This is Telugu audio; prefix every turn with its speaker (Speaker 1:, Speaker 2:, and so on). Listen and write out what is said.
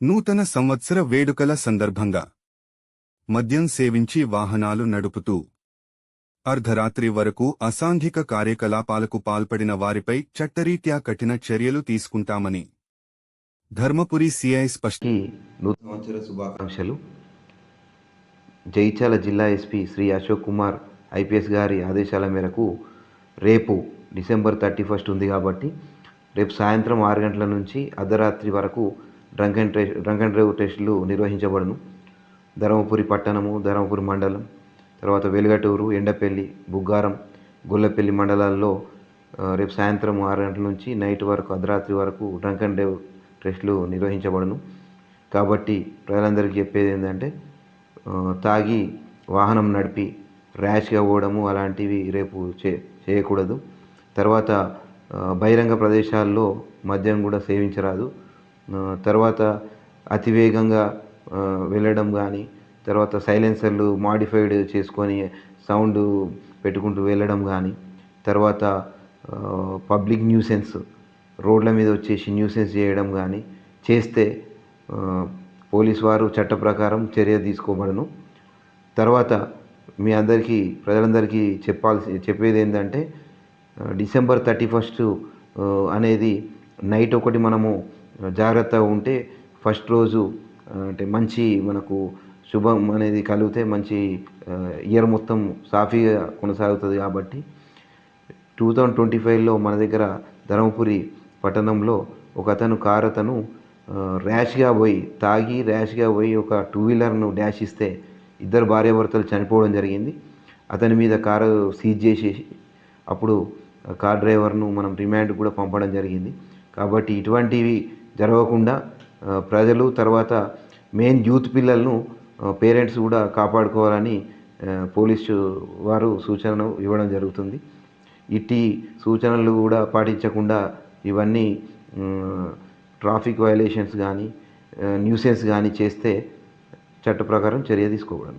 Speaker 1: నూతన సంవత్సర వేడుకల సందర్భంగా మద్యం సేవించి వాహనాలు నడుపుతూ అర్ధరాత్రి వరకు అసాంఘిక కార్యకలాపాలకు పాల్పడిన వారిపై చట్టరీత్యా కఠిన చర్యలు తీసుకుంటామని ధర్మపురి సిఐ స్పష్టం
Speaker 2: నూతన సంవత్సర శుభాకాంక్షలు. జైచాల జిల్లా ఎస్పీ శ్రీ అశోక్ కుమార్ ఐపీఎస్ గారి ఆదేశాల మేరకు రేపు డిసెంబర్ థర్టీ ఫస్ట్ ఉంది కాబట్టి రేపు సాయంత్రం ఆరు గంటల నుంచి అర్ధరాత్రి వరకు డ్రంక్ అండ్ ట్రే డ్రంక్ అండ్ డ్రైవ్ టెస్టులు నిర్వహించబడును. ధర్మపురి పట్టణము ధర్మపురి మండలం తర్వాత వెలుగటూరు ఎండపల్లి బుగ్గారం గొల్లపల్లి మండలాల్లో రేపు సాయంత్రం ఆరు గంటల నుంచి నైట్ వరకు అర్ధరాత్రి వరకు డ్రంక్ అండ్ డ్రైవ్ టెస్టులు నిర్వహించబడును. కాబట్టి ప్రజలందరికీ చెప్పేది ఏంటంటే తాగి వాహనం నడిపి ర్యాష్గా పోవడము అలాంటివి రేపు చే చేయకూడదు. తర్వాత బహిరంగ ప్రదేశాల్లో మద్యం కూడా సేవించరాదు. తర్వాత అతివేగంగా వెళ్ళడం కానీ తర్వాత సైలెన్సర్లు మాడిఫైడ్ చేసుకొని సౌండ్ పెట్టుకుంటూ వెళ్ళడం కానీ తర్వాత పబ్లిక్ న్యూసెన్స్ రోడ్ల మీద వచ్చేసి న్యూసెన్స్ చేయడం కానీ చేస్తే పోలీస్ వారు చట్ట ప్రకారం చర్య తీసుకోబడను. తర్వాత మీ అందరికీ ప్రజలందరికీ చెప్పాల్సి చెప్పేది ఏంటంటే డిసెంబర్ థర్టీ ఫస్ట్ అనేది నైట్ ఒకటి మనము జాగ్రత్తగా ఉంటే ఫస్ట్ రోజు అంటే మంచి మనకు శుభం అనేది కలిగితే మంచి ఇయర్ మొత్తం సాఫీగా కొనసాగుతుంది కాబట్టి టూ థౌజండ్ ట్వంటీ ఫైవ్లో మన దగ్గర ధర్మపురి పట్టణంలో ఒక అతను కారు అతను ర్యాష్గా పోయి తాగి ర్యాష్గా పోయి ఒక టూ వీలర్ను డాష్ ఇస్తే ఇద్దరు భార్యాభర్తలు చనిపోవడం జరిగింది. అతని మీద కారు సీజ్ చేసేసి అప్పుడు కార్ డ్రైవర్ను మనం రిమాండ్ కూడా పంపడం జరిగింది. కాబట్టి ఇటువంటివి జరగకుండా ప్రజలు తర్వాత మెయిన్ యూత్ పిల్లలను పేరెంట్స్ కూడా కాపాడుకోవాలని పోలీసు వారు సూచనలు ఇవ్వడం జరుగుతుంది. ఇట్టి సూచనలు కూడా పాటించకుండా ఇవన్నీ ట్రాఫిక్ వైలేషన్స్ కానీ న్యూసెన్స్ కానీ చేస్తే చట్ట ప్రకారం చర్య తీసుకోవడం.